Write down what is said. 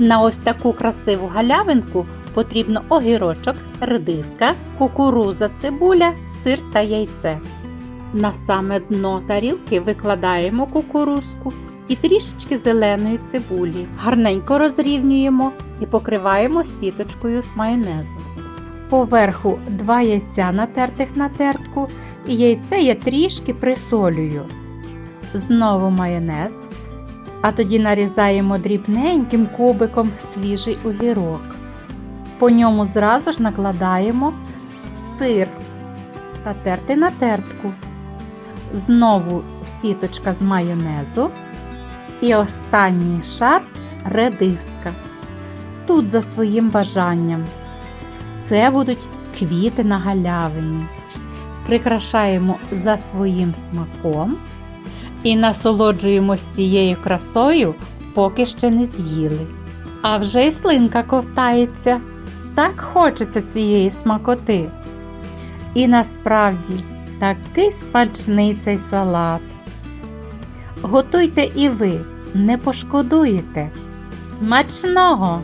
На ось таку красиву галявинку потрібно огірочок, редиска, кукуруза, цибуля, сир та яйце. На саме дно тарілки викладаємо кукурузку і трішечки зеленої цибулі. Гарненько розрівнюємо і покриваємо сіточкою з майонезу. Поверху два яйця натертих на тертку, і яйце я трішки присолюю. Знову майонез, а тоді нарізаємо дрібненьким кубиком свіжий огірок. По ньому зразу ж накладаємо сир та терти на тертку. Знову сіточка з майонезу. І останній шар редиска. Тут за своїм бажанням. Це будуть квіти на галявині. Прикрашаємо за своїм смаком і насолоджуємось цією красою, поки ще не з'їли. А вже й слинка ковтається. Так хочеться цієї смакоти. І насправді такий смачний цей салат. Готуйте і ви, не пошкодуєте. Смачного!